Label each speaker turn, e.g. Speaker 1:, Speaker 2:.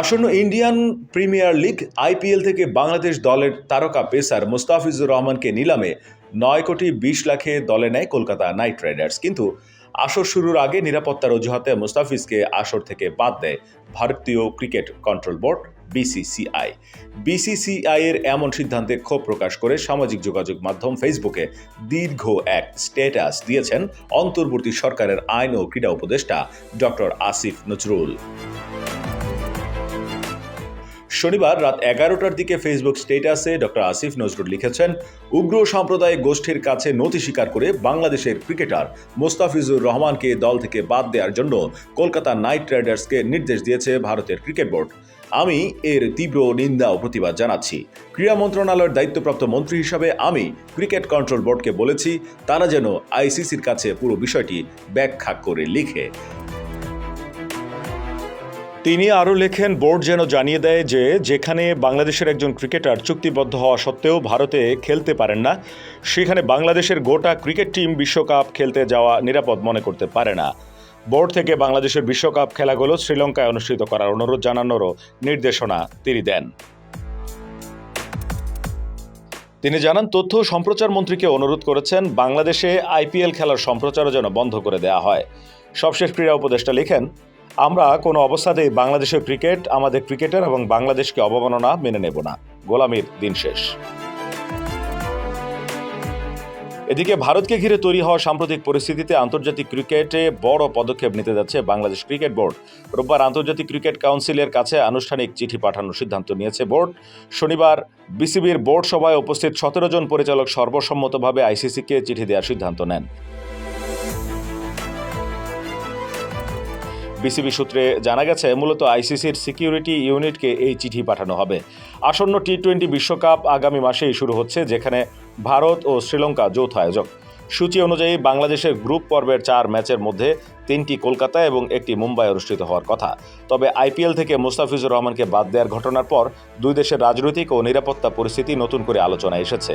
Speaker 1: আসন্ন Indian premier league IPL থেকে বাংলাদেশ দলের তারকা পেসার মুস্তাফিজুর রহমানকে নিলামে নয় কোটি বিশ লাখে দলে নেয় কলকাতা নাইট রাইডার্স। কিন্তু আসর শুরুর আগে নিরাপত্তার অজুহাতে মুস্তাফিজকে আসর থেকে বাদ দেয় ভারতীয় cricket control board. BCCI BCCI এর এমন সিদ্ধান্তে ক্ষোভ প্রকাশ করে সামাজিক যোগাযোগ মাধ্যম ফেসবুকে দীর্ঘ এক স্ট্যাটাস দিয়েছেন অন্তর্বর্তী সরকারের আইন ও ক্রীড়া উপদেষ্টা ডক্টর আসিফ নজরুল। শনিবার রাত এগারোটার দিকে ফেসবুক স্টেটাসে ডক্টর আসিফ নজরুল লিখেছেন, উগ্র সাম্প্রদায়িক গোষ্ঠীর কাছে নথি স্বীকার করে বাংলাদেশের ক্রিকেটার মোস্তাফিজুর রহমানকে দল থেকে বাদ দেওয়ার জন্য কলকাতা নাইট রাইডার্সকে নির্দেশ দিয়েছে ভারতের ক্রিকেট বোর্ড। আমি এর তীব্র নিন্দা ও প্রতিবাদ জানাচ্ছি। ক্রীড়া মন্ত্রণালয়ের দায়িত্বপ্রাপ্ত মন্ত্রী হিসাবে আমি ক্রিকেট কন্ট্রোল বোর্ডকে বলেছি, তারা যেন আইসিসির কাছে পুরো বিষয়টি ব্যাখ্যা করে লিখে। তিনি আরও লেখেন, বোর্ড যেন জানিয়ে দেয় যে যেখানে বাংলাদেশের একজন ক্রিকেটার চুক্তিবদ্ধ হওয়া সত্ত্বেও ভারতে খেলতে পারেন না, সেখানে বাংলাদেশের গোটা ক্রিকেট টিম বিশ্বকাপ খেলতে যাওয়া নিরাপদ মনে করতে পারে না। বোর্ড থেকে বাংলাদেশের বিশ্বকাপ খেলাগুলো শ্রীলঙ্কায় অনুষ্ঠিত করার অনুরোধ জানানোরও নির্দেশনা তিনি দেন। তিনি জানান, তথ্য সম্প্রচার মন্ত্রীকে অনুরোধ করেছেন, বাংলাদেশে আইপিএল খেলার সম্প্রচারও যেন বন্ধ করে দেওয়া হয়। সবশেষ ক্রীড়া উপদেষ্টা লিখেন আমরা কোনো অবস্থাতেই বাংলাদেশের ক্রিকেট, আমাদের ক্রিকেটার এবং বাংলাদেশকে অবমাননা মেনে নেব না। গোলামির দিন শেষ। এদিকে ভারতকে ঘিরে তৈরি হওয়া সাম্প্রতিক পরিস্থিতিতে আন্তর্জাতিক ক্রিকেটে বড় পদক্ষেপ নিতে যাচ্ছে বাংলাদেশ ক্রিকেট বোর্ড। রোববার আন্তর্জাতিক ক্রিকেট কাউন্সিলের কাছে আনুষ্ঠানিক চিঠি পাঠানোর সিদ্ধান্ত নিয়েছে বোর্ড। শনিবার বিসিবির বোর্ড সভায় উপস্থিত সতেরো জন পরিচালক সর্বসম্মতভাবে আইসিসিকে চিঠি দেওয়ার সিদ্ধান্ত নেন। বিসিবি সূত্রে জানা গেছে, মূলত আইসিসির সিকিউরিটি ইউনিটকে এই চিঠি পাঠানো হবে। আসন্ন টি টোয়েন্টি বিশ্বকাপ আগামী মাসেই শুরু হচ্ছে, যেখানে ভারত ও শ্রীলঙ্কা যৌথ আয়োজক। সূচি অনুযায়ী বাংলাদেশের গ্রুপ পর্বের চার ম্যাচের মধ্যে তিনটি কলকাতা এবং একটি মুম্বাই অনুষ্ঠিত হওয়ার কথা। তবে আইপিএল থেকে মুস্তাফিজুর রহমানকে বাদ দেওয়ার ঘটনার পর দুই দেশের রাজনৈতিক ও নিরাপত্তা পরিস্থিতি নতুন করে আলোচনায় এসেছে।